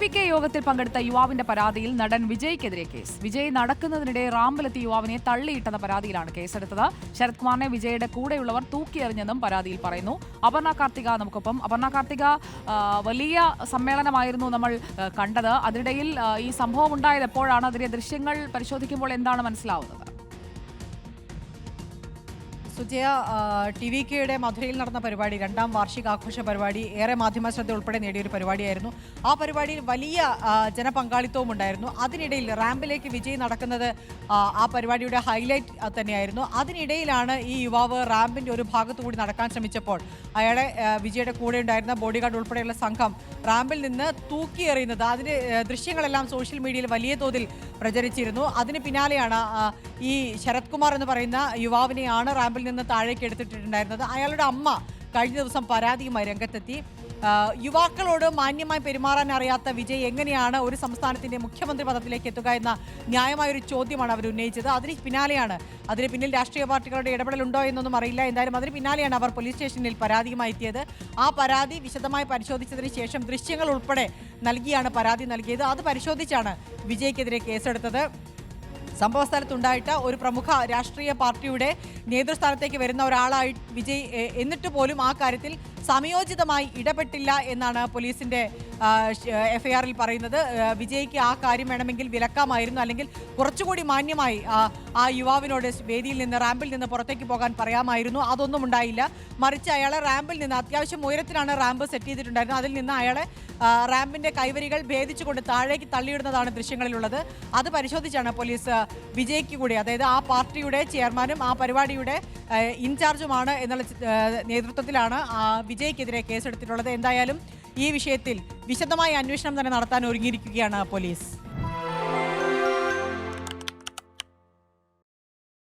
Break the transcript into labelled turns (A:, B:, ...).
A: V K യോഗത്തിൽ പങ്കെടുത്ത യുവാവിന്റെ പരാതിയിൽ നടൻ വിജയ്ക്കെതിരെ കേസ്. വിജയ് നടക്കുന്നതിനിടെ റാമ്പിലെത്തിയ യുവാവിനെ തള്ളിയിട്ടെന്ന പരാതിയിലാണ് കേസെടുത്തത്. ശരത് കുമാറിനെ വിജയുടെ കൂടെയുള്ളവർ തൂക്കിയെറിഞ്ഞെന്നും പരാതിയിൽ പറയുന്നു. അപർണ കാർത്തിക നമുക്കൊപ്പം. അപർണ കാർത്തിക വലിയ സമ്മേളനമായിരുന്നു നമ്മൾ കണ്ടത്. അതിനിടയിൽ ഈ സംഭവം ഉണ്ടായത് എപ്പോഴാണ് അതിലെ ദൃശ്യങ്ങൾ പരിശോധിക്കുമ്പോൾ എന്താണ് മനസ്സിലാവുന്നത്?
B: സുജയ ടി വി കെയുടെ മധുരയിൽ നടന്ന പരിപാടി രണ്ടാം വാർഷികാഘോഷ പരിപാടി ഏറെ മാധ്യമ ശ്രദ്ധ ഉൾപ്പെടെ നേടിയൊരു പരിപാടിയായിരുന്നു. ആ പരിപാടിയിൽ വലിയ ജനപങ്കാളിത്തവും ഉണ്ടായിരുന്നു. അതിനിടയിൽ റാമ്പിലേക്ക് വിജയ് നടക്കുന്നത് ആ, പരിപാടിയുടെ ഹൈലൈറ്റ് തന്നെയായിരുന്നു. അതിനിടയിലാണ് ഈ യുവാവ് റാമ്പിന്റെ ഒരു ഭാഗത്തു കൂടി നടക്കാൻ ശ്രമിച്ചപ്പോൾ അയാളെ വിജയുടെ കൂടെ ഉണ്ടായിരുന്ന ബോഡിഗാർഡ് ഉൾപ്പെടെയുള്ള സംഘം റാമ്പിൽ നിന്ന് തൂക്കിയെറിയുന്നത് അതിന്റെ ദൃശ്യങ്ങളെല്ലാം സോഷ്യൽ മീഡിയയിൽ വലിയ തോതിൽ പ്രചരിച്ചിരുന്നു. അതിന് പിന്നാലെയാണ് ഈ ശരത് കുമാർ എന്ന് പറയുന്ന യുവാവിനെയാണ് റാമ്പിൽ നിന്ന് താഴേക്ക് എടുത്തിട്ടുണ്ടായിരുന്നത്. അയാളുടെ അമ്മ കഴിഞ്ഞ ദിവസം പരാതിയുമായി രംഗത്തെത്തി. യുവാക്കളോട് മാന്യമായി പെരുമാറാൻ അറിയാത്ത വിജയ് എങ്ങനെയാണ് ഒരു സംസ്ഥാനത്തിന്റെ മുഖ്യമന്ത്രി പദത്തിലേക്ക് എത്തുക എന്ന ന്യായമായ ഒരു ചോദ്യമാണ് അവർ ഉന്നയിച്ചത്. അതിന് പിന്നാലെയാണ് അതിന് പിന്നിൽ രാഷ്ട്രീയ പാർട്ടികളുടെ ഇടപെടലുണ്ടോ എന്നൊന്നും അറിയില്ല. എന്തായാലും അതിന് പിന്നാലെയാണ് അവർ പോലീസ് സ്റ്റേഷനിൽ പരാതിയുമായി എത്തിയത്. ആ പരാതി വിശദമായി പരിശോധിച്ചതിന് ശേഷം ദൃശ്യങ്ങൾ ഉൾപ്പെടെ നൽകിയാണ് പരാതി നൽകിയത്. അത് പരിശോധിച്ചാണ് വിജയ്ക്കെതിരെ കേസെടുത്തത്. സംഭവ സ്ഥലത്തുണ്ടായിട്ട് ഒരു പ്രമുഖ രാഷ്ട്രീയ പാർട്ടിയുടെ നേതൃസ്ഥാനത്തേക്ക് വരുന്ന ഒരാളായി വിജയ് എന്നിട്ട് പോലും ആ കാര്യത്തിൽ സമയോചിതമായി ഇടപെട്ടില്ല എന്നാണ് പോലീസിന്റെ എഫ്ഐആറിൽ പറയുന്നത്. വിജയ്ക്ക് ആ കാര്യം വേണമെങ്കിൽ വിലക്കാമായിരുന്നു. അല്ലെങ്കിൽ കുറച്ചുകൂടി മാന്യമായി ആ, യുവാവിനോട് വേദിയിൽ നിന്ന് റാമ്പിൽ നിന്ന് പുറത്തേക്ക് പോകാൻ പറയാമായിരുന്നു. അതൊന്നും ഉണ്ടായില്ല. മറിച്ച് അയാളെ റാമ്പിൽ നിന്ന് അത്യാവശ്യം ഉയരത്തിലാണ് റാമ്പ് സെറ്റ് ചെയ്തിട്ടുണ്ടായിരുന്നത്. അതിൽ നിന്ന് അയാളെ റാമ്പിന്റെ കൈവരികൾ ഭേദിച്ചുകൊണ്ട് താഴേക്ക് തള്ളിയിടുന്നതാണ് ദൃശ്യങ്ങളിലുള്ളത്. അത് പരിശോധിച്ചാണ് പോലീസ് വിജയ്ക്ക് കൂടി അതായത് ആ പാർട്ടിയുടെ ചെയർമാനും ആ പരിപാടിയുടെ ഇൻചാർജുമാണ് എന്നുള്ള നേതൃത്വത്തിലാണ് വിജയ്ക്കെതിരെ കേസെടുത്തിട്ടുള്ളത്. എന്തായാലും ഈ വിഷയത്തിൽ വിശദമായ അന്വേഷണം തന്നെ നടത്താൻ ഒരുങ്ങിയിരിക്കുകയാണ് പോലീസ്.